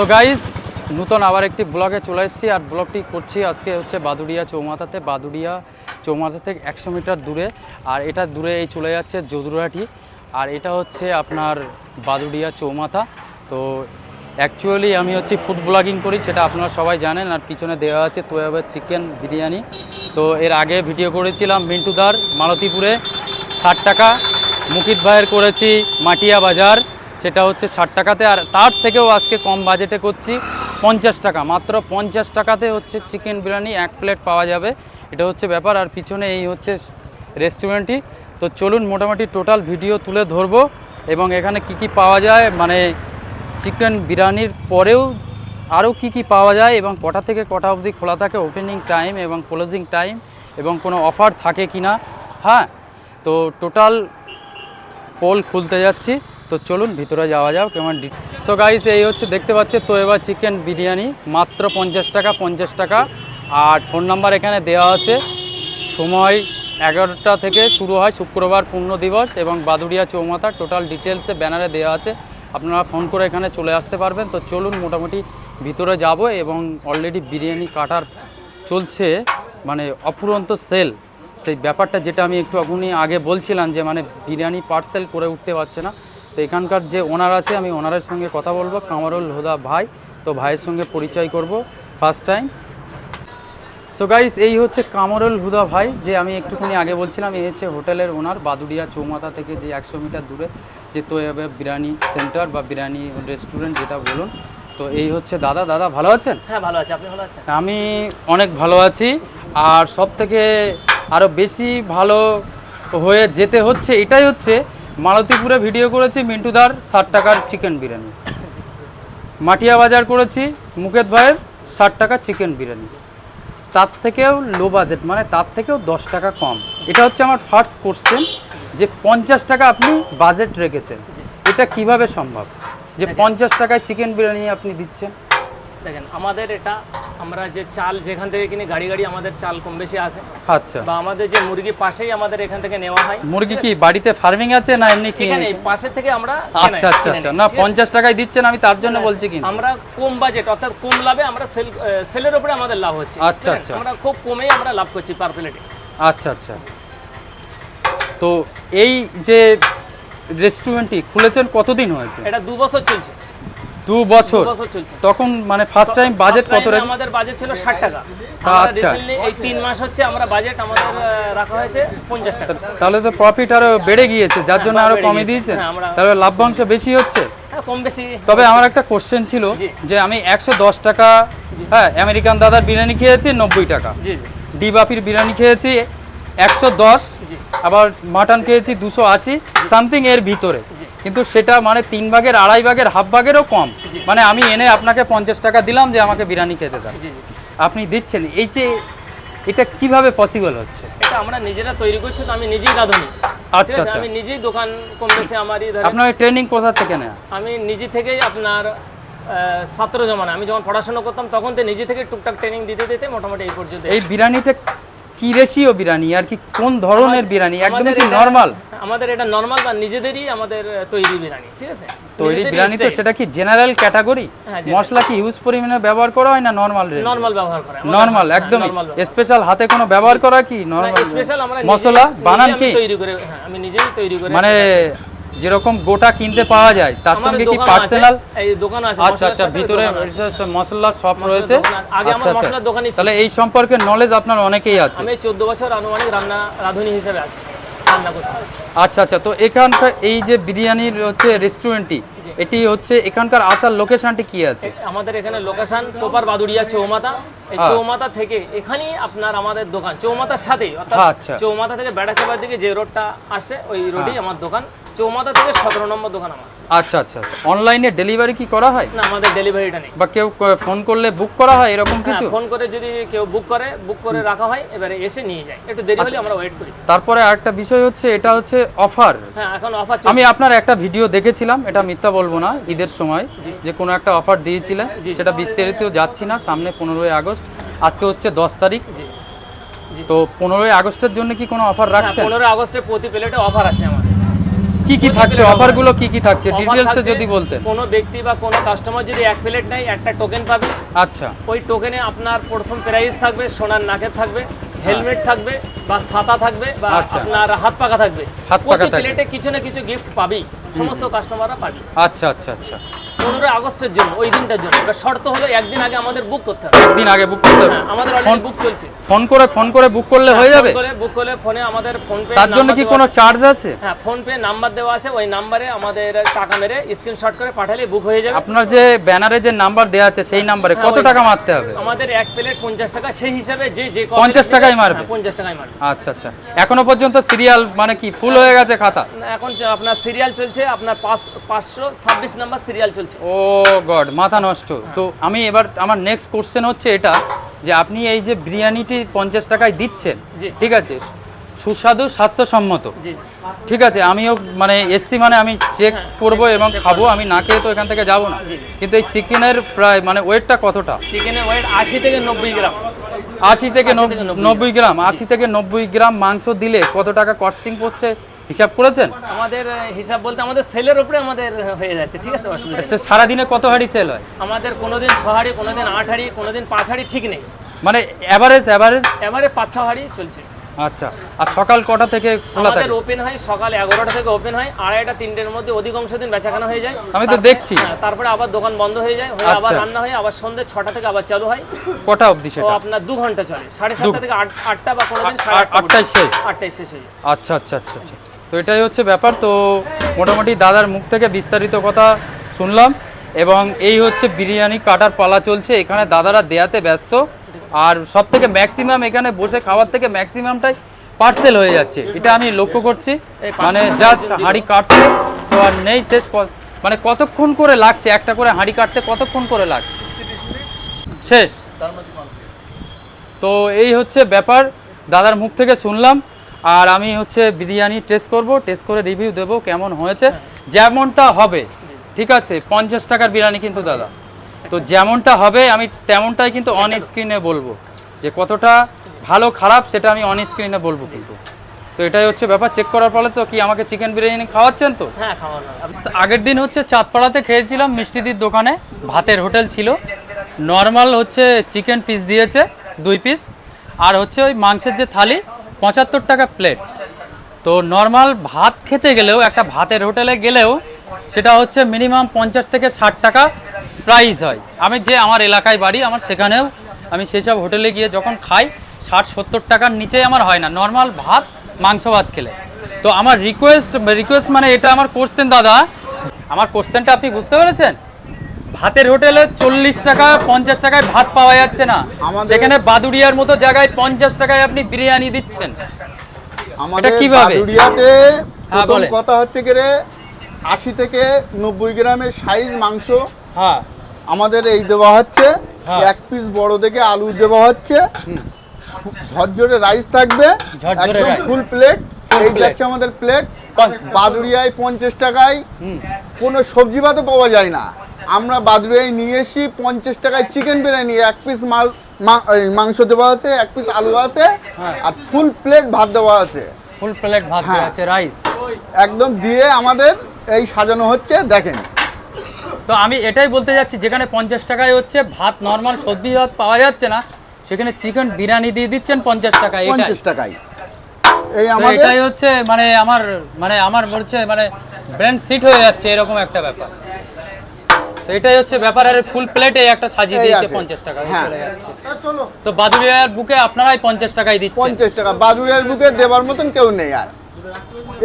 So guys নূতন আবার একটি ব্লগে চলে এসেছি। আর ব্লগটি করছি আজকে হচ্ছে বাদুড়িয়া চৌমাথাতে। বাদুড়িয়া চৌমাথা থেকে একশো মিটার দূরে। আর এটা দূরে এই চলে যাচ্ছে যদুরাটি। আর এটা হচ্ছে আপনার বাদুড়িয়া চৌমাথা। তো অ্যাকচুয়ালি আমি হচ্ছে ফুড ব্লগিং করি, সেটা আপনারা সবাই জানেন। আর পিছনে দেওয়া আছে তোয়াবের চিকেন বিরিয়ানি। তো এর আগে ভিডিও করেছিলাম মিন্টুদার মালতীপুরে। ষাট টাকা। মুকিত ভাইয়ের করেছি মাটিয়া বাজার। সেটা হচ্ছে ষাট টাকাতে, আর তার থেকেও আজকে কম বাজেটে করছি পঞ্চাশ টাকা। মাত্র পঞ্চাশ টাকাতে হচ্ছে চিকেন বিরিয়ানি এক প্লেট পাওয়া যাবে। এটা হচ্ছে ব্যাপার। আর পিছনে এই হচ্ছে রেস্টুরেন্টটি। তো চলুন মোটামুটি টোটাল ভিডিও তুলে ধরবো এবং এখানে কি কি পাওয়া যায়। মানে চিকেন বিরিয়ানির পরেও আরও কি কি পাওয়া যায় এবং কটা থেকে কটা অবধি খোলা থাকে ওপেনিং টাইম এবং ক্লোজিং টাইম এবং কোনো অফার থাকে কি না হ্যাঁ তো টোটাল পোল খুলতে যাচ্ছি। তো চলুন ভিতরে যাওয়া যাও কেমন সো গাইস এই হচ্ছে দেখতে পাচ্ছে, তো এবার চিকেন বিরিয়ানি, মাত্র পঞ্চাশ টাকা পঞ্চাশ টাকা। আর ফোন নাম্বার এখানে দেওয়া আছে। সময় এগারোটা থেকে শুরু হয় শুক্রবার পূর্ণ দিবস এবং বাদুড়িয়া চৌমাথা। টোটাল ডিটেলসে ব্যানারে দেওয়া আছে। আপনারা ফোন করে এখানে চলে আসতে পারবেন। তো চলুন মোটামুটি ভিতরে যাব এবং অলরেডি বিরিয়ানি কাটার চলছে। মানে অফুরন্ত সেল সেই ব্যাপারটা যেটা আমি একটু এখনই আগে বলছিলাম যে মানে বিরিয়ানি পার্সেল করে উঠতে পারছে না। তো এখানকার যে ওনার আছে আমি ওনারের সঙ্গে কথা বলব কামারুল হুদা ভাই। তো ভাইয়ের সঙ্গে পরিচয় করব ফার্স্ট টাইম সো গাইস এই হচ্ছে কামরুল হুদা ভাই যে আমি একটুখানি আগে বলছিলাম এই হচ্ছে হোটেলের ওনার বাদুড়িয়া চৌমাথা থেকে যে একশো মিটার দূরে যে তোয়াবে বিরিয়ানি সেন্টার বা বিরিয়ানি রেস্টুরেন্ট যেটা বলুন। তো এই হচ্ছে দাদা। দাদা ভালো আছেন? হ্যাঁ ভালো আছে। আপনি ভালো আছেন? আমি অনেক ভালো আছি। আর সব থেকে আরও বেশি ভালো হয়ে যেতে হচ্ছে এটাই হচ্ছে মালতীপুরে ভিডিও করেছি মিন্টুদার ষাট টাকার চিকেন বিরিয়ানি। মাটিয়া বাজার করেছি মুকেত ভাইয়ের ষাট টাকা চিকেন বিরিয়ানি। তার থেকেও লো বাজেট মানে তার থেকেও দশ টাকা কম। এটা হচ্ছে আমার ফার্স্ট কোশ্চেন যে পঞ্চাশ টাকা আপনি বাজেট রেখেছেন এটা কীভাবে সম্ভব? যে পঞ্চাশ টাকায় চিকেন বিরিয়ানি আপনি দিচ্ছেন? দেখেন আমাদের এটা আমরা যে চাল যেখান থেকে কিনে গাড়ি গাড়ি আমাদের চাল কম বেশি আসে। আচ্ছা। বা আমাদের যে মুরগি পাশেই আমাদের এখান থেকে নেওয়া হয়। মুরগি কি বাড়িতে ফার্মিং আছে না এমনি কি এখানে পাশে থেকে আমরা আচ্ছা আচ্ছা আচ্ছা। না ঠিক আছে? পঞ্চাশ টাকায় দিচ্ছেন আমি তার জন্য বলছি কি আমরা কম বাজেট অর্থাৎ কম লাভে আমরা সেল সেলের উপরে আমাদের লাভ হচ্ছে। আচ্ছা, আচ্ছা। আমরা খুব কমেই আমরা লাভ করছি পার প্লেটে আচ্ছা আচ্ছা। তো এই যে রেস্টুরেন্টটি খুলেছেন কতদিন হয়েছে? এটা দু বছর চলছে। দু বছর। তখন মানে ফার্স্ট টাইম বাজেট কত আমাদের বাজেট ছিল ষাট টাকা। আচ্ছা। এই তিন মাস হচ্ছে আমরা বাজেট আমাদের রাখা হয়েছে পঞ্চাশ টাকা। তাহলে তো প্রফিট আরও বেড়ে গিয়েছে যার জন্য আরও কমে। দিয়েছেন হ্যাঁ, তাহলে লাভ্যাংশ বেশি হচ্ছে? হ্যাঁ কম বেশি। তবে আমার একটা কোশ্চেন ছিল যে আমি একশো দশ টাকা হ্যাঁ আমেরিকান দাদার বিরিয়ানি খেয়েছি নব্বই টাকা। জি জি। ডি বাপির বিরিয়ানি খেয়েছি একশো দশ। আবার মাটন খেয়েছি দুশো আশি সামথিং এর ভিতরে। কিন্তু সেটা মানে তিন ভাগের আড়াই ভাগের হাফ ভাগেরও কম। মানে আমি এনে আপনাকে পঞ্চাশ টাকা দিলাম যে আমাকে বিরিয়ানি খেতে দেন আপনি দিচ্ছেন। এই যে এটা কীভাবে পসিবল হচ্ছে? এটা আমরা নিজেরা তৈরি করছি তো আমি নিজেই রাঁধুনি। আচ্ছা আচ্ছা। আমি নিজেই দোকান কম বেশি আমারই আপনার ট্রেনিং কোথা থেকে নেয়? আমি নিজে থেকেই আপনার ছাত্র জমানা। আমি যখন পড়াশোনা করতাম তখন তো নিজে থেকে টুকটাক ট্রেনিং দিতে দিতে মোটামুটি এই পর্যন্ত এই বিরিয়ানিটা কি রেশিও বিরিয়ানি? আর কি কোন ধরনের বিরিয়ানি? একদম কি নরমাল আমাদের এটা নরমাল বা নিজেদেরই আমাদের তৈরি বিরিয়ানি ঠিক আছে? তৈরি বিরিয়ানি তো সেটা কি জেনারেল ক্যাটাগরি মশলা কি ইউজ পরিমাণে ব্যবহার করা হয় না নরমাল নরমাল ব্যবহার করা নরমাল একদমই। নর্মাল স্পেশাল হাতে কোনো ব্যবহার করা কি নরমাল স্পেশাল আমরা মশলা বানান কি? তৈরি করে হ্যাঁ আমি নিজেই তৈরি করে মানে যেরকম গোটা কিনতে পাওয়া যায় তার সঙ্গে কি পার্সোনাল এই দোকান আছে আচ্ছা আচ্ছা ভিতরে মশলা সব রয়েছে? আগে আমার আচ্ছা। আচ্ছা মশলার দোকানই ছিল। তাহলে এই সম্পর্কে নলেজ আপনার অনেকেই আছে। আমি চোদ্দ বছর আনুমানিক রান্না রাঁধুনি হিসেবে আছি রান্না করছি। আচ্ছা আচ্ছা তো এখানকার এই যে বিরিয়ানির হচ্ছে রেস্টুরেন্টটি এটি হচ্ছে এখানকার আসার লোকেশনটি কি আছে? আমাদের এখানে লোকেশন প্রপার বাদুড়িয়া চৌমাথা এই হ্যাঁ। চৌমাথা থেকে এখানেই আপনার আমাদের দোকান চৌমাথার সাথেই অর্থাৎ হ্যাঁ, আচ্ছা। চৌমাথা থেকে বেড়াচাপার দিকে যে রোডটা আসে ওই রোডেই আমার দোকান। চৌমাথা থেকে সতেরো নম্বর দোকান আমার। আচ্ছা আচ্ছা অনলাইনে ডেলিভারি কি করা হয়? না আমাদের ডেলিভারিটা নেই। বা কেউ ফোন করলে বুক করা হয় এরকম কিছু? হ্যাঁ ফোন করে যদি কেউ বুক করে বুক করে রাখা হয় এবারে এসে নিয়ে যায়। একটু দেরি আচ্ছা। হলে আমরা ওয়েট করি। তারপরে আরেকটা বিষয় হচ্ছে এটা হচ্ছে অফার হ্যাঁ এখন অফার আমি আপনার একটা ভিডিও দেখেছিলাম এটা মিথ্যা বলব না ঈদের সময়। যে কোনো একটা অফার দিয়েছিলেন সেটা বিস্তারিত যাচ্ছি না সামনে পনেরোই আগস্ট। আজকে হচ্ছে দশ তারিখ। তো পনেরোই আগস্টের জন্য কি কোনো অফার হ্যাঁ পনেরোই পনেরো আগস্টে প্রতি প্লেটে অফার আছে আমাদের। কি কি থাকছে? অফারগুলো কি কি থাকছে? ডিটেইলস যদি বলতেন। কোনো ব্যক্তি বা কোনো কাস্টমার যদি এক প্লেট নেয় একটা টোকেন পাবে। আচ্ছা। ওই টোকেনে আপনার প্রথম প্রাইস থাকবে সোনার নাকের থাকবে হেলমেট থাকবে বা ছাতা থাকবে বা আচ্ছা। আপনার হাত পাকা থাকবে। হাত পাকা। প্লেটে কিছু না কিছু গিফট পাবেই। সমস্ত কাস্টমাররা পাবে আচ্ছা আচ্ছা আচ্ছা। পনেরোই আগস্টের জন্য ওই দিনটার জন্য। এবার শর্ত হলো একদিন আগে আমাদের বুক করতে হবে। একদিন আগে বুক করতে হবে। হ্যাঁ, আমাদের ফোন বুক চলছে। ফোন করে ফোন করে বুক করলে হয়ে যাবে? বুক করলে ফোনে আমাদের ফোন পে তার জন্য কি কোনো চার্জ আছে। হ্যাঁ ফোন পে নাম্বার দেওয়া আছে। ওই নাম্বারে আমাদের টাকা মেরে স্ক্রিনশট করে পাঠালে বুক হয়ে যাবে। আপনার যে ব্যানারে যে নাম্বার দেওয়া আছে সেই নাম্বারে হ্যাঁ, কত টাকা মারতে হবে? আমাদের এক প্লেট পঞ্চাশ টাকা সেই হিসাবে যে যে 50 টাকায় মারবে? পঞ্চাশ টাকায় মারবে। আচ্ছা আচ্ছা। এখনও পর্যন্ত সিরিয়াল মানে কি ফুল হয়ে গেছে খাতা? এখন আপনার সিরিয়াল চলছে আপনার পাঁচ পাঁচশো ছাব্বিশ নাম্বার সিরিয়াল চলছে। ও গড মাথা নষ্ট। তো আমি এবার আমার নেক্সট কোশ্চেন হচ্ছে এটা যে আপনি এই যে বিরিয়ানিটি পঞ্চাশ টাকায় দিচ্ছেন ঠিক আছে সুস্বাদু স্বাস্থ্যসম্মত। ঠিক আছে আমিও মানে এসছি মানে আমি চেক করব এবং খাব আমি না খেয়ে তো এখান থেকে যাব না। কিন্তু এই চিকেনের প্রায় মানে ওয়েটটা কতটা? চিকেনের ওয়েট আশি থেকে নব্বই গ্রাম। আশি থেকে নব- থেকে নব্বই। নব্বই গ্রাম আশি থেকে নব্বই গ্রাম মাংস দিলে কত টাকা কস্টিং পড়ছে? হিসাব করেছেন? আমাদের হিসাব বলতে আমাদের সেলের উপরে আমাদের হয়ে যাচ্ছে ঠিক আছে? অসুবিধা। সে সারাদিনে কত হাঁড়ি সেল হয়? আমাদের কোনোদিন ছ হাড়ি কোনোদিন আট হাড়ি কোনোদিন পাঁচ হাড়ি ঠিক নেই। মানে অ্যাভারেজ অ্যাভারেজ এবারে পাঁচ ছ হাড়ি চলছে। আচ্ছা আর সকাল কটা থেকে খোলা আমাদের থাকে? ওপেন হয় সকাল এগারোটা থেকে ওপেন হয় আড়াইটা তিনটের মধ্যে অধিকাংশ দিন বেচাকেনা হয়ে যায়। আমি তো দেখছি। হ্যাঁ, তারপরে আবার দোকান বন্ধ হয়ে যায় হয়ে আবার আচ্ছা। রান্না হয় আবার সন্ধ্যে ছটা থেকে আবার চালু হয়। কটা অবধি সেটা? আপনার দু ঘণ্টা চলে সাড়ে সাতটা থেকে আট- আটটা বা আট- আটটা আটটায়। শেষ? আটটায় শেষ হয়ে যায়। আচ্ছা আচ্ছা আচ্ছা আচ্ছা। তো এটাই হচ্ছে ব্যাপার। তো মোটামুটি দাদার মুখ থেকে বিস্তারিত কথা শুনলাম এবং এই হচ্ছে বিরিয়ানি কাটার পালা চলছে। এখানে দাদারা দেয়াতে ব্যস্ত। আর সব থেকে ম্যাক্সিমাম এখানে বসে খাওয়ার থেকে ম্যাক্সিমামটাই পার্সেল হয়ে যাচ্ছে। এটা আমি লক্ষ্য করছি। মানে জাস্ট। হাঁড়ি কাটছে। তো আর নেই শেষ মানে কতক্ষণ করে লাগছে? একটা করে হাঁড়ি কাটতে কতক্ষণ করে লাগছে? শেষ। তো এই হচ্ছে ব্যাপার। দাদার মুখ থেকে শুনলাম। আর আমি হচ্ছে বিরিয়ানি টেস্ট করব টেস্ট করে রিভিউ দেবো কেমন হয়েছে। যেমনটা হবে ঠিক আছে পঞ্চাশ টাকার বিরিয়ানি কিন্তু দাদা। তো যেমনটা হবে আমি তেমনটাই কিন্তু অন স্ক্রিনে বলব। যে কতটা ভালো খারাপ সেটা আমি অন স্ক্রিনে বলব কিন্তু। তো এটাই হচ্ছে ব্যাপার চেক করার ফলে তো কি আমাকে চিকেন বিরিয়ানি খাওয়াচ্ছেন তো? হ্যাঁ আগের দিন হচ্ছে চাঁদপাড়াতে খেয়েছিলাম মিষ্টিদির দোকানে ভাতের হোটেল ছিল। নর্মাল হচ্ছে চিকেন পিস দিয়েছে দুই পিস আর হচ্ছে ওই মাংসের যে থালি পঁচাত্তর টাকা প্লেট তো নর্মাল ভাত খেতে গেলেও, একটা ভাতের হোটেলে গেলেও সেটা হচ্ছে মিনিমাম পঞ্চাশ থেকে ষাট টাকা প্রাইস হয়। আমি যে আমার এলাকায় বাড়ি, আমার সেখানেও আমি সেই সব হোটেলে গিয়ে যখন খাই, ষাট সত্তর টাকার নিচে আমার হয় না। নর্মাল ভাত, মাংস ভাত খেলে। তো আমার রিকোয়েস্ট রিকোয়েস্ট মানে এটা আমার কোশ্চেন দাদা। আমার কোশ্চেনটা আপনি বুঝতে পেরেছেন? ভাতের হোটেলে চল্লিশ টাকা পঞ্চাশ টাকায় ভাত পাওয়া যাচ্ছে না। সেখানে বাদুড়িয়ার মতো জায়গায় পঞ্চাশ টাকায় আপনি বিরিয়ানি দিচ্ছেন। আমাদের? বাদুড়িয়াতে হ্যাঁ, প্রথম কথা হচ্ছে কি রে আশি থেকে নব্বই গ্রামের সাইজ মাংস। হ্যাঁ। আমাদের এই দেওয়া হচ্ছে হ্যাঁ। এক পিস বড় দেখে আলু দেওয়া হচ্ছে। ঝরঝরে রাইস থাকবে একদম ফুল প্লেট এই যাচ্ছে আমাদের প্লেট বাদুড়িয়ায় পঞ্চাশ টাকায় কোনো সবজি ভাতও পাওয়া যায় না। আমরা বাদুড়িয়ায় নিয়ে এসি পঞ্চাশ টাকায় চিকেন বিরিয়ানি এক পিস মাল মাংস দেওয়া আছে এক পিস আলু আছে হ্যাঁ। আর ফুল প্লেট ভাত দেওয়া আছে। ফুল প্লেট ভাত হ্যাঁ। আছে রাইস একদম দিয়ে আমাদের এই সাজানো হচ্ছে দেখেন। তো আমি এটাই বলতে যাচ্ছি যেখানে পঞ্চাশ টাকায় হচ্ছে ভাত নর্মাল সবজি ভাত পাওয়া যাচ্ছে না সেখানে চিকেন বিরিয়ানি দিয়ে দিচ্ছেন পঞ্চাশ টাকায় পঞ্চাশ টাকায়। এই আমার এটাই হচ্ছে মানে আমার মানে আমার বলছে মানে ব্রেন সিট হয়ে যাচ্ছে এরকম একটা ব্যাপার। তো এটাই হচ্ছে ব্যাপার আর ফুল প্লেটে একটা সাজিয়ে দিয়েছে আছে। পঞ্চাশ টাকা হ্যাঁ। চলে যাচ্ছে। তো বাদুড়িয়ার বুকে আপনারাই পঞ্চাশ টাকায় দিচ্ছেন। পঞ্চাশ টাকা। বাদুড়িয়ার বুকে দেবার মতন কেউ নেই আর।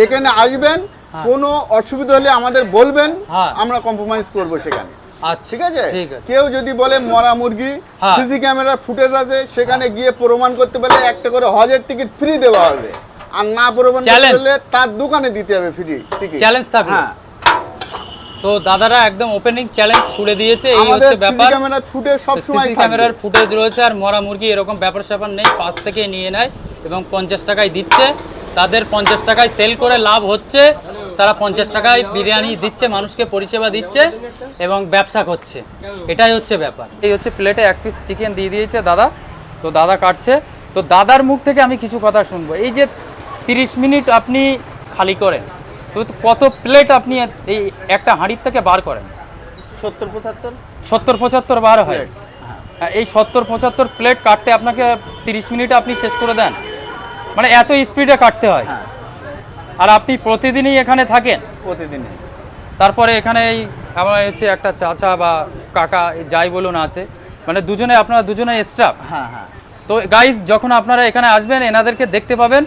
এখানে আসবেন কোনো অসুবিধা হলে আমাদের বলবেন হ্যাঁ। আমরা কম্প্রোমাইজ করব সেখানে। আচ্ছা ঠিক আছে? কেউ যদি বলে মরা মুরগি হ্যাঁ। সিসি ক্যামেরার ফুটেজ আছে সেখানে গিয়ে প্রমাণ করতে পারলে একটা করে হজের টিকিট ফ্রি দেওয়া হবে। আর না প্রমাণ। পারলে তার দোকানে দিতে হবে ফ্রি টিকিট চ্যালেঞ্জ থাকল। হ্যাঁ। তো দাদারা একদম ওপেনিং চ্যালেঞ্জ ছুড়ে দিয়েছে এই হচ্ছে ব্যাপার। ক্যামেরার ফুটেজ সব সময় ক্যামেরার ফুটেজ রয়েছে আর মরা মুরগি এরকম ব্যাপার স্যাপার নেই পাঁচ থেকে নিয়ে নেয় এবং পঞ্চাশ টাকায় দিচ্ছে। তাদের পঞ্চাশ টাকায় সেল করে লাভ হচ্ছে তারা পঞ্চাশ টাকায় বিরিয়ানি দিচ্ছে মানুষকে পরিষেবা দিচ্ছে এবং ব্যবসা করছে। এটাই হচ্ছে ব্যাপার। এই হচ্ছে প্লেটে এক পিস চিকেন দিয়ে দিয়েছে দাদা। তো দাদা কাটছে। তো দাদার মুখ থেকে আমি কিছু কথা শুনব। এই যে তিরিশ মিনিট আপনি খালি করেন তো কত প্লেট আপনি এই একটা হাঁড়ির থেকে বার করেন? সত্তর পঁচাত্তর। সত্তর পঁচাত্তর বার হয়। হ্যাঁ, এই সত্তর পঁচাত্তর প্লেট কাটতে আপনাকে তিরিশ মিনিটে আপনি শেষ করে দেন। মানে এত স্পিডে কাটতে হয়। হ্যাঁ। আর আপনি প্রতিদিনই এখানে থাকেন? প্রতিদিনই। তারপরে এখানে এই আমার হচ্ছে একটা চাচা বা কাকা যাই বলুন আছে মানে দুজনে আপনারা দুজনে স্টাফ হ্যাঁ হ্যাঁ। তো গাইজ যখন আপনারা এখানে আসবেন এনাদেরকে দেখতে পাবেন।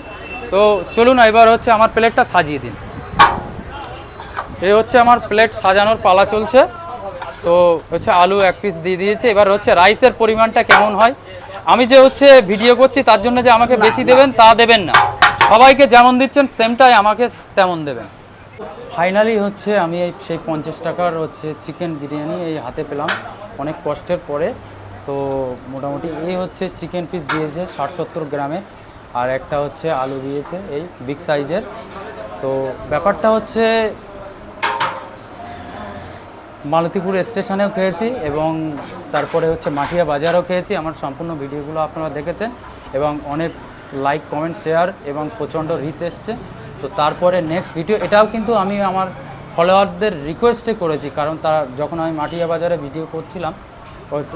তো চলুন এবার হচ্ছে আমার প্লেটটা সাজিয়ে দিন। এই হচ্ছে আমার প্লেট সাজানোর পালা চলছে। তো হচ্ছে আলু এক পিস দিয়ে দিয়েছে। এবার হচ্ছে রাইসের পরিমাণটা কেমন হয়? আমি যে হচ্ছে ভিডিও করছি তার জন্য যে আমাকে বেশি দেবেন তা দেবেন না। সবাইকে যেমন দিচ্ছেন সেমটাই আমাকে তেমন দেবেন। ফাইনালি হচ্ছে আমি এই সেই পঞ্চাশ টাকার হচ্ছে চিকেন বিরিয়ানি এই হাতে পেলাম। অনেক কষ্টের পরে। তো মোটামুটি এই হচ্ছে চিকেন পিস দিয়েছে ষাট সত্তর গ্রামে। আর একটা হচ্ছে আলু দিয়েছে এই বিগ সাইজের তো ব্যাপারটা হচ্ছে মালতীপুর স্টেশনেও খেয়েছি এবং তারপরে হচ্ছে মাঠিয়া বাজারও খেয়েছি। আমার সম্পূর্ণ ভিডিওগুলো আপনারা দেখেছেন এবং অনেক লাইক কমেন্ট শেয়ার এবং প্রচণ্ড রিচ এসছে। তো তারপরে নেক্সট ভিডিও এটাও কিন্তু আমি আমার ফলোয়ারদের রিকোয়েস্টে করেছি, কারণ তারা যখন আমি মাটিয়া বাজারে ভিডিও করছিলাম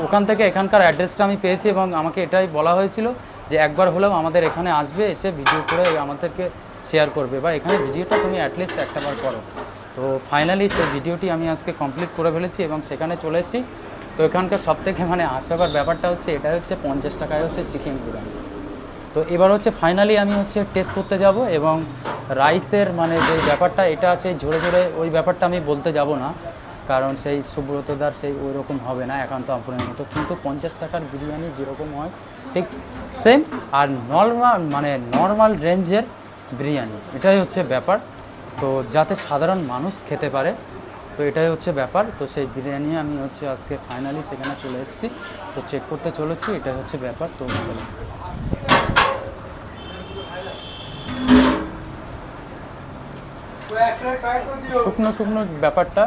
ওখান থেকে এখানকার অ্যাড্রেসটা আমি পেয়েছি এবং আমাকে এটাই বলা হয়েছিল যে একবার হলেও আমাদের এখানে আসবে, এসে ভিডিও করে আমাদেরকে শেয়ার করবে বা এখানে ভিডিওটা তুমি অ্যাটলিস্ট একটাবার করো। তো ফাইনালি সেই ভিডিওটি আমি আজকে কমপ্লিট করে ফেলেছি এবং সেখানে চলে এসেছি। তো এখানকার সব থেকে মানে হাস্যকর ব্যাপারটা হচ্ছে, এটা হচ্ছে পঞ্চাশ টাকায় হচ্ছে চিকেন বিরিয়ানি তো এবার হচ্ছে ফাইনালি আমি হচ্ছে টেস্ট করতে যাব এবং রাইসের মানে যে ব্যাপারটা, এটা সেই ঝরে ঝরে ওই ব্যাপারটা আমি বলতে যাব না। কারণ সেই সুব্রতদার সেই ওই রকম হবে না, একান্ত আপনের মতো কিন্তু পঞ্চাশ টাকার বিরিয়ানি যেরকম হয়, ঠিক সেম আর নর্মাল মানে নর্মাল রেঞ্জের বিরিয়ানি। এটাই হচ্ছে ব্যাপার। তো যাতে সাধারণ মানুষ খেতে পারে, তো এটাই হচ্ছে ব্যাপার। তো সেই বিরিয়ানি আমি হচ্ছে আজকে ফাইনালি সেখানে চলে এসেছি। তো চেক করতে চলেছি, এটাই হচ্ছে ব্যাপার। তো শুকনো শুকনো ব্যাপারটা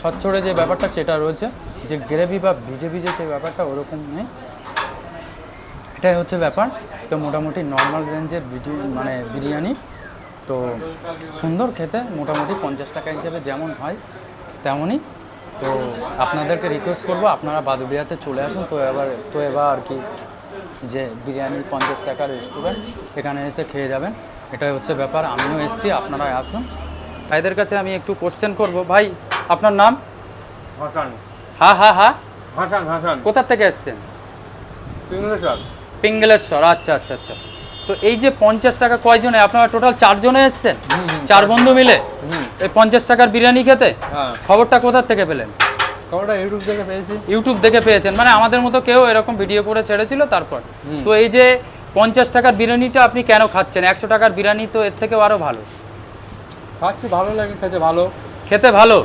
ছচ্ছড়ে যে ব্যাপারটা সেটা রয়েছে, যে গ্রেভি বা ভিজে ভিজে যে ব্যাপারটা ওরকম নেই। এটাই হচ্ছে ব্যাপার। তো মোটামুটি নর্মাল রেঞ্জের মানে বিরিয়ানি। তো সুন্দর খেতে মোটামুটি পঞ্চাশ টাকা হিসেবে যেমন হয় তেমনই। তো আপনাদেরকে রিকোয়েস্ট করব আপনারা বাদুড়িয়াতে চলে আসুন তো এবার তো এবার আর কি যে বিরিয়ানি পঞ্চাশ টাকার রেস্টুরেন্ট এখানে এসে খেয়ে যাবেন। এটাই হচ্ছে ব্যাপার আমিও এসেছি আপনারা আসুন। ভাইদের কাছে আমি একটু কোশ্চেন করব। ভাই আপনার নাম? হাসান। হা হা হা? হাসান হাসান। কোথা থেকে এসছেন? পিঙ্গলেশ্বর। পিঙ্গলেশ্বর আচ্ছা আচ্ছা আচ্ছা। তো এই যে পঞ্চাশ টাকা কয়জনে? আপনারা টোটাল চারজনে এসছেন? চার বন্ধু মিলে? এই পঞ্চাশ টাকার বিরিয়ানি খেতে? হ্যাঁ। খবরটা কোথার থেকে পেলেন? খবরটা ইউটিউব থেকে পেয়েছি। ইউটিউব দেখে পেয়েছেন। মানে আমাদের মতো কেউ এরকম ভিডিও করে ছেড়েছিল তারপর। তো এই যে পঞ্চাশ টাকার বিরিয়ানিটা আপনি কেন খাচ্ছেন? একশো টাকার বিরিয়ানি তো এর থেকেও আরও ভালো। খাচ্ছি ভালো লাগে খেতে ভালো। খেতে ভালো?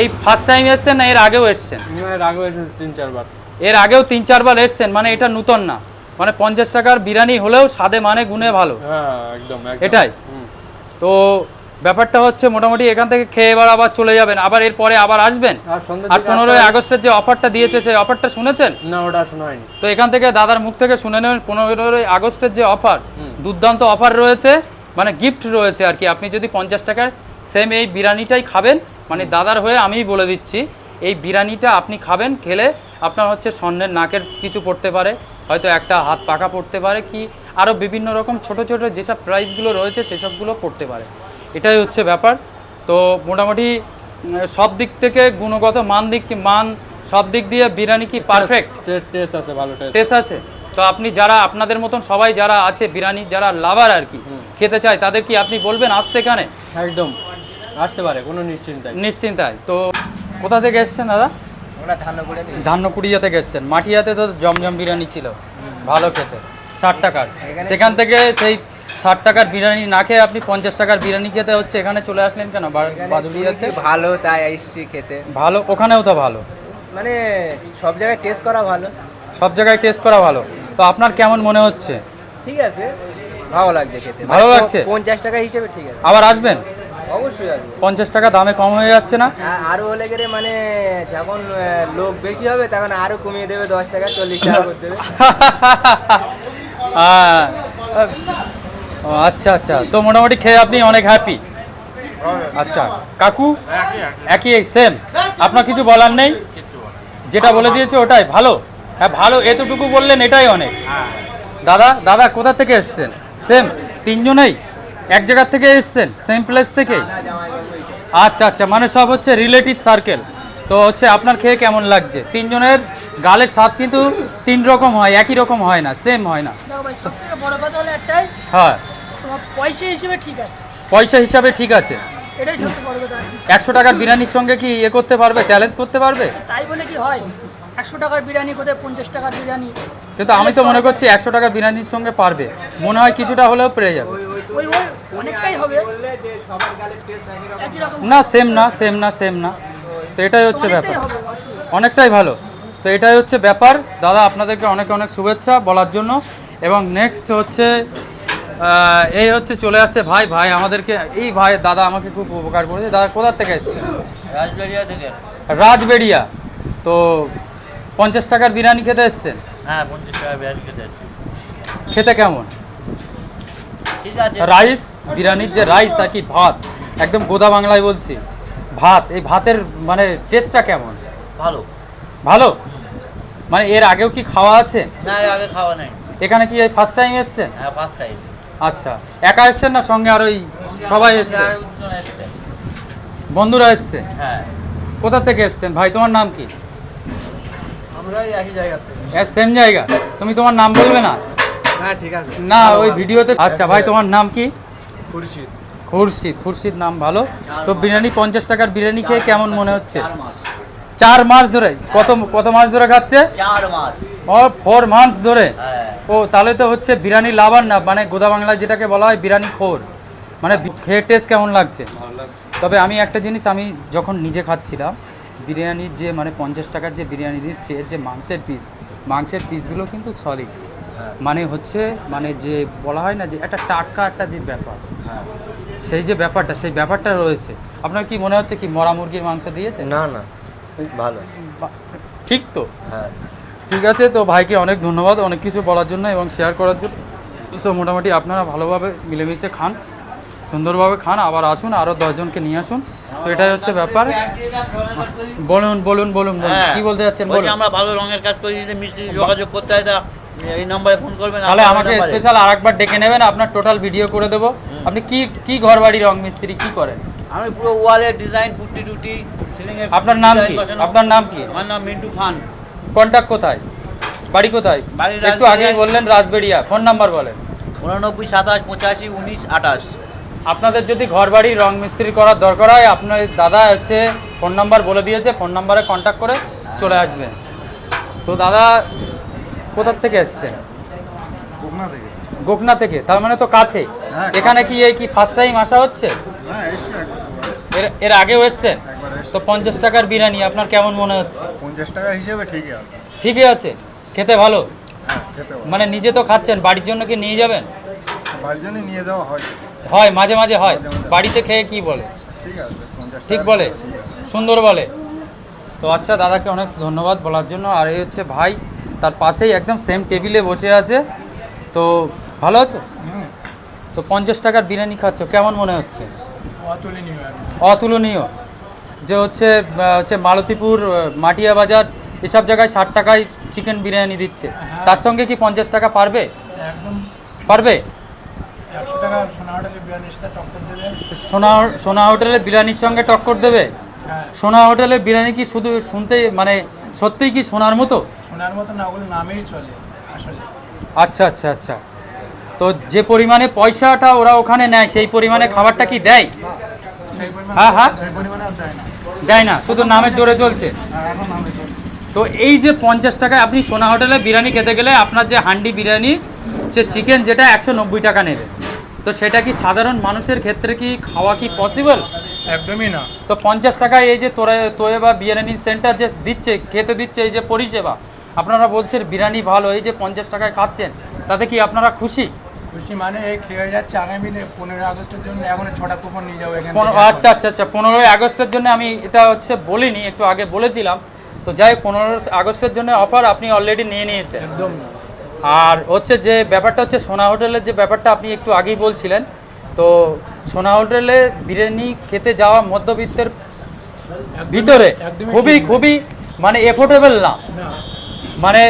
এই ফার্স্ট টাইম এসছেন না এর আগেও এসছেন? এর আগেও এসেছি তিন চারবার। এর আগেও তিন চারবার এসছেন? মানে এটা নূতন না? মানে পঞ্চাশ টাকার বিরিয়ানি হলেও স্বাদে মানে গুণে ভালো। হ্যাঁ। এটাই। তো ব্যাপারটা হচ্ছে মোটামুটি এখান থেকে খেয়ে এবার আবার চলে যাবেন। আবার এরপরে আবার আসবেন? আর আর পনেরোই আগস্টের যে অফারটা দিয়েছে সেই অফারটা শুনেছেন? না ওটা শোনা হয়নি। তো এখান থেকে দাদার মুখ থেকে শুনে নেবেন পনেরোই আগস্টের যে অফার দুর্দান্ত অফার রয়েছে মানে গিফট রয়েছে আর কি। আপনি যদি পঞ্চাশ টাকার সেম এই বিরিয়ানিটাই খাবেন মানে দাদার হয়ে আমিই বলে দিচ্ছি এই বিরিয়ানিটা আপনি খাবেন খেলে আপনার হচ্ছে স্বর্ণের নাকের কিছু পড়তে পারে হয়তো একটা হাত পাকা পড়তে পারে কি আরও বিভিন্ন রকম ছোট ছোট যেসব প্রাইসগুলো রয়েছে সেসবগুলো পড়তে পারে। এটাই হচ্ছে ব্যাপার। তো মোটামুটি সব দিক থেকে গুণগত মান দিক মান সব দিক দিয়ে বিরিয়ানি কি পারফেক্ট টেস্ট আছে ভালো টেস্ট আছে। তো আপনি যারা আপনাদের মতন সবাই যারা আছে বিরিয়ানি যারা লাভার আর কি খেতে চায় তাদের কি আপনি বলবেন আসতে এখানে একদম। আসতে পারে কোনো নিশ্চিন্তায়। নিশ্চিন্তায়। তো কোথা থেকে এসছেন দাদা? ওরা ধান করে ধান্যকুড়িয়া থেকে মাটিয়াতে তো জমজম বিরিয়ানি ছিল। ভালো খেতে। ষাট টাকার। সেখান থেকে সেই ষাট টাকার বিরিয়ানি না খেয়ে আপনি পঞ্চাশ টাকার বিরিয়ানি খেতে হচ্ছে। এখানে চলে আসলেন কেন? বা- বাদুড়িয়াতে? ভালো তাই এসছি খেতে। ভালো ওখানেও তো ভালো। মানে সব জায়গায় টেস্ট করা ভালো। সব জায়গায় টেস্ট করা ভালো। তো আপনার কেমন মনে হচ্ছে? ঠিক আছে। ভালো লাগছে খেতে। ভালো মানে লাগছে? পঞ্চাশ টাকা হিসেবে ঠিক আছে। আবার আসবেন? অবশ্যই পঞ্চাশ টাকা দামে কম হয়ে যাচ্ছে না? আ- আরও হলে গেলে মানে যখন লোক বেশি হবে তখন আরও কমিয়ে দেবে দশ টাকা চল্লিশ টাকা করে দেবে। ও, আচ্ছা আচ্ছা। তো মোটামুটি খেয়ে আপনি অনেক হ্যাপি আচ্ছা। কাকু? একই সেম আপনার কিছু বলার নেই? যেটা বলে দিয়েছে ওটাই ভালো? হ্যাঁ ভালো এতটুকু বললেন এটাই অনেক। দাদা দাদা কোথা থেকে এসছেন? সেম তিনজনেই এক জায়গা থেকে এসছেন সেম প্লেস থেকে আচ্ছা আচ্ছা মানে সব হচ্ছে রিলেটিভ সার্কেল তো হচ্ছে আপনার খেয়ে কেমন লাগছে? তিনজনের গালের স্বাদ কিন্তু তিন রকম হয় একই রকম হয় না সেম হয় না। হ্যাঁ। পয়সা হিসেবে ঠিক আছে। পয়সা হিসাবে ঠিক। একশো টাকার বিরিয়ানির সঙ্গে কি ইয়ে করতে পারবে চ্যালেঞ্জ করতে পারবে? তাই বলে কি হয় একশো টাকার বিরিয়ানি কোথায় পঞ্চাশ টাকার বিরিয়ানি? কিন্তু আমি তো মনে করছি একশো টাকা বিরিয়ানির সঙ্গে পারবে। মনে হয় কিছুটা হলেও পেরে যাবে। ওই ওই অনেকটাই হবে। না সেম না সেম না সেম না। তো এটাই হচ্ছে ব্যাপার। অনেকটাই ভালো। তো এটাই হচ্ছে ব্যাপার। দাদা আপনাদেরকে অনেক অনেক শুভেচ্ছা বলার জন্য। এবং নেক্সট হচ্ছে এই হচ্ছে চলে আসছে ভাই। ভাই আমাদেরকে এই ভাই দাদা আমাকে খুব উপকার করেছে। দাদা কোথার থেকে এসছে? রাজবাড়িয়া থেকে। রাজবেড়িয়া। তো পঞ্চাশ টাকার বিরিয়ানি খেতে এসছেন? হ্যাঁ পঞ্চাশ টাকা বিরিয়ানি খেতে আসছি। খেতে কেমন? রাইস বিরিয়ানির যে রাইস আর কি ভাত একদম গোদা বাংলায় বলছি। ভাত এই ভাতের মানে টেস্টটা কেমন? ভালো। ভালো? মানে এর আগেও কি খাওয়া আছে? না এর আগে খাওয়া নাই। এখানে কি এই ফার্স্ট টাইম এসছেন হ্যাঁ ফার্স্ট টাইম আচ্ছা। একা এসেছেন না সঙ্গে আর ওই সবাই এসছে? বন্ধুরা এসছে? হ্যাঁ। কোথা থেকে এসেছেন? ভাই তোমার নাম কি? আমরা একই জায়গা থেকে। সেম জায়গা। তুমি তোমার নাম বলবে না? হ্যাঁ ঠিক আছে। না ওই ভিডিওতে আচ্ছা ভাই তোমার নাম কি? খুরশিদ। খুরশিদ খুরশিদ নাম ভালো। তো বিরিয়ানি পঞ্চাশ টাকার বিরিয়ানি খেয়ে কেমন মনে হচ্ছে? চার মাস। ধরে? কত কত মাস ধরে খাচ্ছে? ও ফোর মান্থস ধরে? হ্যাঁ। ও তাহলে তো হচ্ছে বিরিয়ানি লাভার না মানে গোদা বাংলায় যেটাকে বলা হয় বিরিয়ানি খোর। মানে খেয়ে টেস্ট কেমন লাগছে? তবে আমি একটা জিনিস আমি যখন নিজে খাচ্ছিলাম বিরিয়ানির যে মানে পঞ্চাশ টাকার যে বিরিয়ানি দিচ্ছে এর যে মাংসের পিস মাংসের পিসগুলো কিন্তু সলিড মানে হচ্ছে মানে যে বলা হয় না যে একটা টাটকা একটা যে ব্যাপার সেই যে ব্যাপারটা সেই ব্যাপারটা রয়েছে। আপনার কি মনে হচ্ছে কি মরা মুরগির মাংস দিয়েছে? না না। ভালো। ঠিক তো? হ্যাঁ। ঠিক আছে তো ভাইকে অনেক ধন্যবাদ অনেক কিছু বলার জন্য এবং শেয়ার করার জন্য। সো মোটামুটি আপনারা ভালোভাবে মিলেমিশে খান সুন্দরভাবে খান আবার আসুন আরও দশজনকে নিয়ে আসুন। তো এটাই হচ্ছে ব্যাপার। বলুন বলুন বলুন বলুন হ্যাঁ। কি বলতে যাচ্ছেন বলুন। আমরা ভালো রঙের কাজ করি যদি যোগাযোগ করতে হয় এই নম্বরে ফোন করবেন তাহলে আমাকে স্পেশাল আরেকবার ডেকে নেবেন আপনার টোটাল ভিডিও করে দেবো। আপনি কি কি ঘর বাড়ি রং মিস্ত্রি কি করেন? আমি পুরো ওয়ালের ডিজাইন পুটি টুটি আপনার নাম কি? আপনার নাম কি? আমার নাম মিন্টু খান। কন্ট্যাক্ট কোথায়? বাড়ি কোথায়? একটু রাজবাড়িয়ায়। বললেন রাজবেড়িয়া। ফোন নাম্বার বলেন। উননব্বই সাতাশ পঁচাশি উনিশ আঠাশ। আপনাদের যদি ঘর বাড়ি রং মিস্ত্রি করার দরকার হয় আপনার দাদা হচ্ছে ফোন নাম্বার বলে দিয়েছে ফোন নাম্বারে কন্ট্যাক্ট করে চলে আসবেন। তো দাদা কোথার থেকে এসছেন খুলনা থেকে। গোকনা থেকে? তার মানে তো কাছে। হ্যাঁ, এখানে কি এই কি ফার্স্ট টাইম আসা হচ্ছে? এর এর আগেও এসছেন তো পঞ্চাশ টাকার বিরিয়ানি আপনার কেমন মনে হচ্ছে? পঞ্চাশ টাকা হিসেবে ঠিকই আছে। ঠিকই আছে? খেতে ভালো? হ্যাঁ মানে নিজে তো খাচ্ছেন বাড়ির জন্য কি নিয়ে যাবেন? বাড়ির জন্য নিয়ে যাওয়া হয়। হয় মাঝে মাঝে হয়। বাড়িতে খেয়ে কি বলে? ঠিক আছে ঠিক বলে। সুন্দর বলে। তো আচ্ছা দাদাকে অনেক ধন্যবাদ বলার জন্য। আর এই হচ্ছে ভাই। তার পাশেই একদম সেম টেবিলে বসে আছে। তো ভালো আছো? তো পঞ্চাশ টাকার বিরিয়ানি খাচ্ছ কেমন মনে হচ্ছে? অতুলনীয় যে হচ্ছে হচ্ছে মালতীপুর মাটিয়া বাজার এসব জায়গায় ষাট টাকায় চিকেন বিরিয়ানি দিচ্ছে। তার সঙ্গে কি পঞ্চাশ টাকা পারবে? পারবে? সোনা বিরিয়ানির সোনা বিরিয়ানির সঙ্গে টক্কর দেবে? হ্যাঁ। সোনা হোটেলে বিরিয়ানি কি শুধু শুনতে মানে সত্যিই কি সোনার মতো? সোনার মতো না ওগুলো নামেই চলে আসলে। আচ্ছা আচ্ছা আচ্ছা। তো যে পরিমাণে পয়সাটা ওরা ওখানে নেয় সেই পরিমাণে খাবারটা কি দেয়? হ্যাঁ হ্যাঁ। দেয় না। দেয় না শুধু নামের জোরে চলছে? হ্যাঁ। তো এই যে পঞ্চাশ টাকায় আপনি সোনা হোটেলে বিরিয়ানি খেতে গেলে আপনার যে হান্ডি বিরিয়ানি যে চিকেন যেটা একশো নব্বই টাকা নেবে তো সেটা কি সাধারণ মানুষের ক্ষেত্রে কি খাওয়া কি পসিবল একদমই না। তো পঞ্চাশ টাকায় এই যে তোরে তোয়ে বা বিরিয়ানি সেন্টার যে দিচ্ছে খেতে দিচ্ছে এই যে পরিষেবা আপনারা বলছেন বিরিয়ানি ভালো এই যে পঞ্চাশ টাকায় খাচ্ছেন তাতে কি আপনারা খুশি? খুশি মানে এই খেয়ে যাচ্ছে আগামী পনেরোই আগস্টের জন্য এখন ছটা কুপন নিয়ে যাব এখানে আচ্ছা আচ্ছা আচ্ছা পনেরোই আগস্টের জন্য আমি এটা হচ্ছে বলিনি একটু আগে বলেছিলাম। তো যাই পনেরো আগস্টের জন্য অফার আপনি অলরেডি নিয়ে নিয়েছেন। একদম আর হচ্ছে যে ব্যাপারটা হচ্ছে সোনা হোটেলের যে ব্যাপারটা আপনি একটু আগেই বলছিলেন তো সোনা হোটেলে বিরিয়ানি খেতে যাওয়া মধ্যবিত্তের ভিতরে খুবই খুবই মানে এফোর্টেবল না। মানে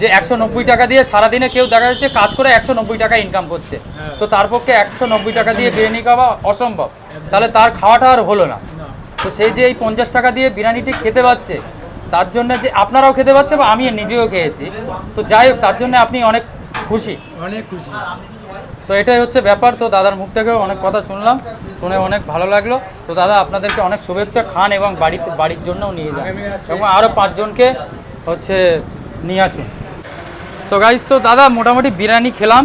যে একশো নব্বই টাকা দিয়ে সারাদিনে কেউ দেখা যাচ্ছে কাজ করে একশো নব্বই টাকা ইনকাম করছে। তো তার পক্ষে একশো নব্বই টাকা দিয়ে বিরিয়ানি খাওয়া অসম্ভব। তাহলে তার খাওয়াটা আর হলো না। তো সেই যে এই পঞ্চাশ টাকা দিয়ে বিরিয়ানিটি খেতে পাচ্ছে তার জন্য যে আপনারাও খেতে পাচ্ছে বা আমি নিজেও খেয়েছি তো যাই হোক তার জন্য আপনি অনেক খুশি। অনেক খুশি। তো এটাই হচ্ছে ব্যাপার। তো দাদার মুখ থেকেও অনেক কথা শুনলাম, শুনে অনেক ভালো লাগল। তো দাদা, আপনাদেরকে অনেক শুভেচ্ছা খান এবং বাড়িতে বাড়ির জন্যও নিয়ে যান। এবং আরও পাঁচজনকে হচ্ছে নিয়ে আসুন। সো গাইজ তো দাদা, মোটামুটি বিরিয়ানি খেলাম।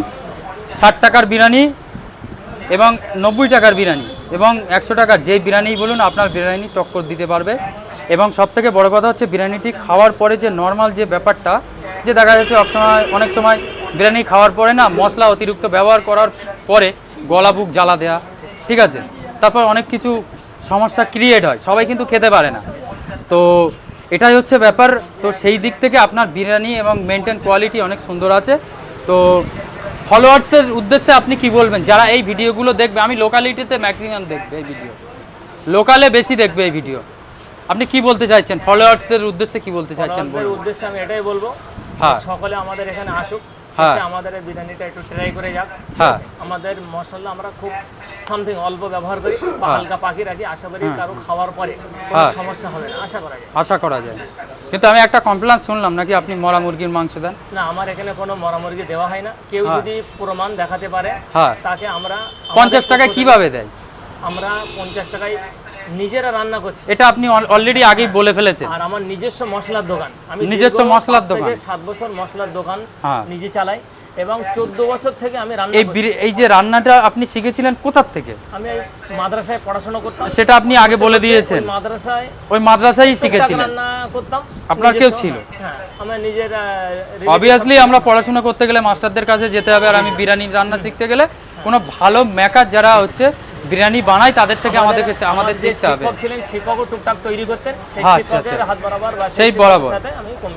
ষাট টাকার বিরিয়ানি এবং নব্বই টাকার বিরিয়ানি। এবং একশো টাকার যেই বিরিয়ানি বলুন, আপনার বিরিয়ানি টক্কর দিতে পারবে। এবং সব থেকে বড় কথা হচ্ছে বিরিয়ানিটি খাওয়ার পরে যে নর্মাল যে ব্যাপারটা, যে দেখা যাচ্ছে সময়, অনেক সময় বিরিয়ানি খাওয়ার পরে না মশলা অতিরিক্ত ব্যবহার করার পরে গলা বুক জ্বালা দেয়া, ঠিক আছে? তারপর অনেক কিছু সমস্যা ক্রিয়েট হয়, সবাই কিন্তু খেতে পারে না। তো এটাই হচ্ছে ব্যাপার। তো সেই দিক থেকে আপনার বিরিয়ানি এবং মেনটেন কোয়ালিটি অনেক সুন্দর আছে। তো ফলোয়ার্সের উদ্দেশ্যে আপনি কি বলবেন? যারা এই ভিডিওগুলো দেখবে, আমি লোকালিটিতে ম্যাক্সিমাম দেখবে এই ভিডিও লোকালে বেশি দেখবে এই ভিডিও আপনি কি বলতে চাইছেন? ফলোয়ার্সদের উদ্দেশ্যে কি বলতে চাইছেন বলুন। উদ্দেশ্যে আমি এটাই বলব হ্যাঁ। সকলে আমাদের এখানে আসুক হ্যাঁ। আমাদের বিরিয়ানিটা একটু ট্রাই করে যাক। হ্যাঁ। আমাদের মশলা আমরা খুব সামথিং অল্প ব্যবহার করি বা হ্যাঁ। হালকা পাখি রাখি আশা করি কারও খাওয়ার পরে কোনো হ্যাঁ। সমস্যা হবে না আশা করা যায়। আশা করা যায়। কিন্তু আমি একটা কমপ্লেন শুনলাম নাকি আপনি মরা মুরগির মাংস দেন? না আমার এখানে কোনো মরামুরগি দেওয়া হয় না। কেউ হ্যাঁ। যদি প্রমাণ দেখাতে পারে হ্যাঁ। তাকে আমরা পঞ্চাশ টাকায় কীভাবে দেয়? আমরা পঞ্চাশ টাকায় নিজেরা রান্না করছি। এটা আপনি অলরেডি আগেই বলে ফেলেছেন। আর আমার নিজস্ব মশলার দোকান। আমি নিজস্ব মশলার দোকান। সাত বছর মশলার দোকান হ্যাঁ। নিজে চালাই এবং চোদ্দ বছর থেকে আমি রান্না এই এই যে রান্নাটা আপনি শিখেছিলেন কোথার থেকে? আমি মাদ্রাসায় পড়াশোনা করতাম। সেটা আপনি আগে বলে দিয়েছেন। মাদ্রাসায় ওই মাদ্রাসায় শিখেছিলেন। রান্না করতাম। আপনার কেউ ছিল? হ্যাঁ আমার নিজের অবভিয়াসলি আমরা পড়াশোনা করতে গেলে মাস্টারদের কাছে যেতে হবে আর আমি বিরিয়ানি রান্না শিখতে গেলে কোনো ভালো মেকার যারা হচ্ছে বিরিয়ানি বানাই তাদের থেকে আমাদের যে শিখতে হবে। ছিলেন শিক্ষকও টুকটাক তৈরি করতেন আচ্ছা, শিক্ষকের আচ্ছা। হাত বরাবর বা সেই বরাবর।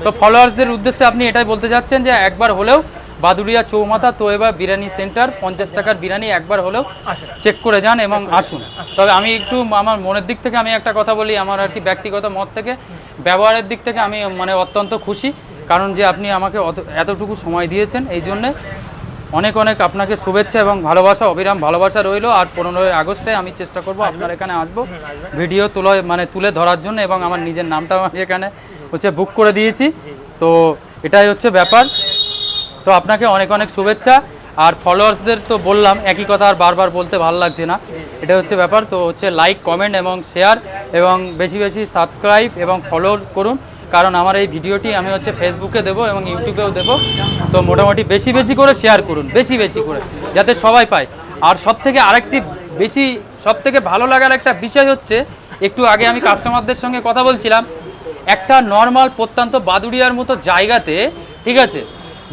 তো ফলোয়ার্সদের উদ্দেশ্যে আপনি এটাই বলতে যাচ্ছেন যে একবার হলেও বাদুড়িয়া চৌমাথা তোয়েবা বিরিয়ানি সেন্টার পঞ্চাশ টাকার বিরিয়ানি একবার হলেও চেক করে যান এবং আসুন। তবে আমি একটু আমার মনের দিক থেকে আমি একটা কথা বলি আমার আর কি ব্যক্তিগত মত থেকে। ব্যবহারের দিক থেকে আমি মানে অত্যন্ত খুশি কারণ যে আপনি আমাকে অত- এতটুকু সময় দিয়েছেন এই জন্যে অনেক অনেক আপনাকে শুভেচ্ছা এবং ভালোবাসা অবিরাম ভালোবাসা রইল। আর পনেরোই আগস্টে আমি চেষ্টা করব আপনার এখানে আসব। ভিডিও তুলে মানে তুলে ধরার জন্য এবং আমার নিজের নামটা আমি এখানে হচ্ছে বুক করে দিয়েছি। তো এটাই হচ্ছে ব্যাপার। তো আপনাকে অনেক অনেক শুভেচ্ছা। আর ফলোয়ার্সদের তো বললাম একই কথা আর বারবার বলতে ভালো লাগছে না। এটা হচ্ছে ব্যাপার। তো হচ্ছে লাইক কমেন্ট এবং শেয়ার এবং বেশি বেশি সাবস্ক্রাইব এবং ফলো করুন। কারণ আমার এই ভিডিওটি আমি হচ্ছে ফেসবুকে দেবো এবং ইউটিউবেও দেবো। তো মোটামুটি বেশি বেশি করে শেয়ার করুন, বেশি বেশি করে, যাতে সবাই পায়। আর সব থেকে আরেকটি বেশি সব থেকে ভালো লাগার একটা বিষয় হচ্ছে, একটু আগে আমি কাস্টমারদের সঙ্গে কথা বলছিলাম, একটা নর্মাল প্রত্যন্ত বাদুড়িয়ার মতো জায়গাতে, ঠিক আছে?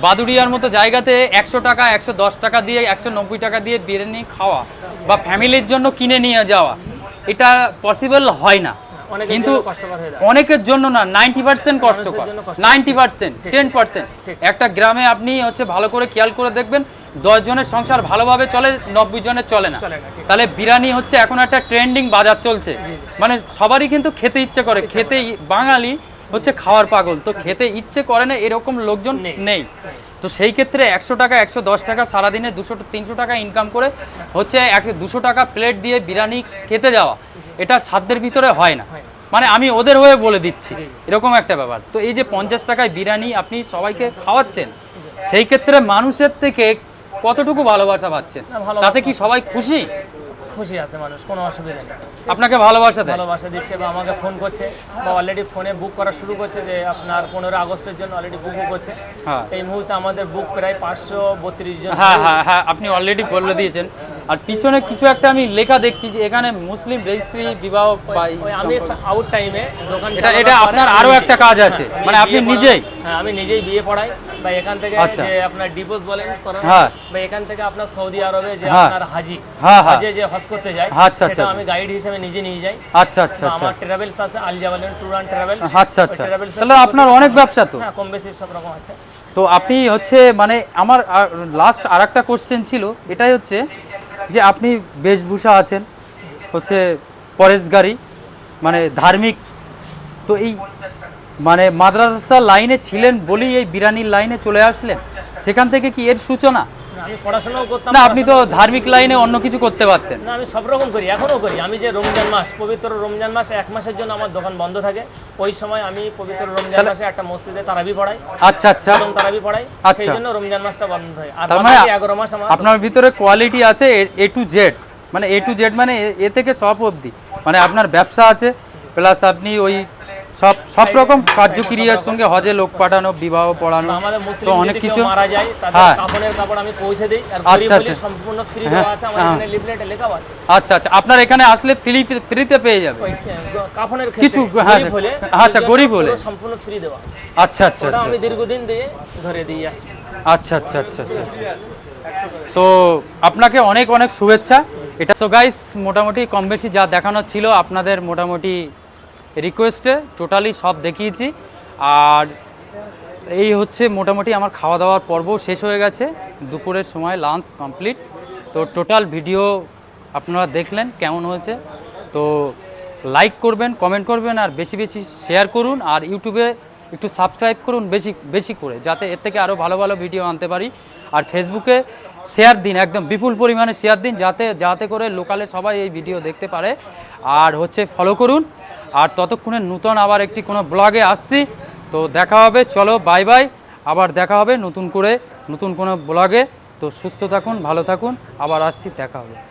বাদুড়িয়ার মতো জায়গাতে একশো টাকা, একশো দশ টাকা দিয়ে, একশো নব্বই টাকা দিয়ে বিরিয়ানি খাওয়া বা ফ্যামিলির জন্য কিনে নিয়ে যাওয়া, এটা পসিবল হয় না। কিন্তু। অনেকের জন্য না নাইনটি পার্সেন্ট কষ্টকর। নাইনটি পার্সেন্ট টেন পার্সেন্ট একটা গ্রামে আপনি হচ্ছে ভালো করে খেয়াল করে দেখবেন দশ জনের সংসার ভালোভাবে চলে নব্বই জনের চলে না। তাহলে বিরিয়ানি হচ্ছে এখন একটা ট্রেন্ডিং বাজার চলছে। মানে সবারই কিন্তু খেতে ইচ্ছে করে। খেতে বাঙালি হচ্ছে খাওয়ার পাগল। তো খেতে ইচ্ছে করে না এরকম লোকজন নেই। নেই। তো সেই ক্ষেত্রে একশো টাকা একশো দশ টাকা সারাদিনে দুশো তিনশো টাকা ইনকাম করে হচ্ছে এক দুশো টাকা প্লেট দিয়ে বিরিয়ানি খেতে যাওয়া। এটা সাধ্যের ভিতরে হয় না। মানে আমি ওদের হয়ে বলে দিচ্ছি। এরকম একটা ব্যাপার। তো এই যে পঞ্চাশ টাকায় বিরিয়ানি আপনি সবাইকে খাওয়াচ্ছেন সেই ক্ষেত্রে মানুষের থেকে কতটুকু ভালোবাসা পাচ্ছেন? তাতে কি সবাই খুশি? খুশি আছে মানুষ কোনো অসুবিধা নেই। আপনাকে ভালোবাসা দেয়? ভালোবাসা দিচ্ছে বা আমাকে ফোন করছে বা অলরেডি ফোনে বুক করা শুরু করছে যে আপনার পনেরো আগস্টের জন্য অলরেডি বুকও করছে। হ্যাঁ। এই মুহূর্তে আমাদের বুক প্রায় পাঁচশো বত্রিশ জন। হ্যাঁ হ্যাঁ হ্যাঁ আপনি অলরেডি বলে দিয়েছেন। আর পিছনে কিছু একটা আমি লেখা দেখছি যে এখানে মুসলিম রেজিস্ট্রি বিবাহ আমি আউট টাইমে দোকান এটা এটা আপনার আরও একটা কাজ আছে হ্যাঁ, মানে আপনি নিজেই হ্যাঁ আমি নিজেই বিয়ে পড়াই বা এখান থেকে আচ্ছা। যে আপনার ডিপোজ বলেন করানো হ্যাঁ। বা এখান থেকে আপনার সৌদি আরবে যে হ্যাঁ। আপনার হাজি হ্যাঁ, হ্যাঁ। হাজে যে হজ করতে যায় আচ্ছা, আচ্ছা। আমি গাইড হিসেবে নিজে নিয়ে যাই আচ্ছা আচ্ছা আচ্ছা আমার ট্রাভেলস আছে Al Jabalen tour and travel আচ্ছা আচ্ছা তাহলে আপনার অনেক ব্যবসা তো হ্যাঁ কম বেশি সব রকম আছে তো আপনি হচ্ছে মানে আমার লাস্ট আর একটা কোশ্চেন ছিল এটাই হচ্ছে যে আপনি বেশভূষা আছেন, হচ্ছে পরেশগারি মানে ধার্মিক। তো এই মানে মাদ্রাসা লাইনে ছিলেন বলেই এই বিরানির লাইনে চলে আসলেন? সেখান থেকে কি এর সূচনা? আমি পড়াশোনাও করতাম না আপনি তো ধার্মিক লাইনে অন্য কিছু করতে পারতেন। না আমি সব রকম করি এখনও করি। আমি যে রমজান মাস পবিত্র রমজান মাস এক মাসের জন্য আমার দোকান বন্ধ থাকে। ওই সময় আমি পবিত্র রমজান মাসে একটা মসজিদে তারাবি পড়াই আচ্ছা আচ্ছা। তারাবি পড়াই আচ্ছা। সেই জন্য রমজান মাসটা বন্ধ হয়। আর মানে বাকি এগারো মাস আমার আপনার ভিতরে কোয়ালিটি আছে এ টু জেড মানে এ টু জেড মানে এ- এ থেকে সব অবধি। মানে আপনার ব্যবসা আছে প্লাস আপনি ওই সব সব রকম কার্যক্রিয়ার সঙ্গে হজে লোক পাঠানো বিবাহ পড়ানো তো অনেক কিছু মারা যায় হ্যাঁ। কাপড়ের কাপড় আমি পৌঁছে দিই আর আচ্ছা, আচ্ছা। সম্পূর্ণ ফ্রি হ্যাঁ, দেওয়া আছে আমার হ্যাঁ। এখানে লিফলেটে লেখাও আছে। আচ্ছা আচ্ছা। আপনার এখানে আসলে ফ্রি ফ্রিতে পেয়ে যাবে। ওই কিছু, হ্যাঁ, আচ্ছা, গরিব হলে। সম্পূর্ণ ফ্রি দেওয়া। আচ্ছা আচ্ছা আচ্ছা আমি দীর্ঘদিন দিয়ে ধরে দিয়ে আসছি। আচ্ছা আচ্ছা আচ্ছা আচ্ছা তো আপনাকে অনেক অনেক শুভেচ্ছা। এটা সো গাইস মোটামুটি কম বেশি যা দেখানো ছিল আপনাদের মোটামুটি রিকোয়েস্টে টোটালি সব দেখিয়েছি। আর এই হচ্ছে মোটামুটি আমার খাওয়া দাওয়ার পর্ব শেষ হয়ে গেছে। দুপুরের সময় লাঞ্চ কমপ্লিট তো টোটাল ভিডিও আপনারা দেখলেন কেমন হয়েছে। তো লাইক করবেন কমেন্ট করবেন, আর বেশি বেশি শেয়ার করুন। আর ইউটিউবে একটু সাবস্ক্রাইব করুন বেশি বেশি করে, যাতে এর থেকে আরও ভালো ভালো ভিডিও আনতে পারি। আর ফেসবুকে শেয়ার দিন, একদম বিপুল পরিমাণে শেয়ার দিন, যাতে যাতে করে লোকালে সবাই এই ভিডিও দেখতে পারে। আর হচ্ছে ফলো করুন। আর ততক্ষণে নূতন আবার একটি কোনো ব্লগে আসছি। তো দেখা হবে, চলো বাই বাই আবার দেখা হবে নতুন করে, নতুন কোনো ব্লগে। তো সুস্থ থাকুন, ভালো থাকুন। আবার আসছি, দেখা হবে।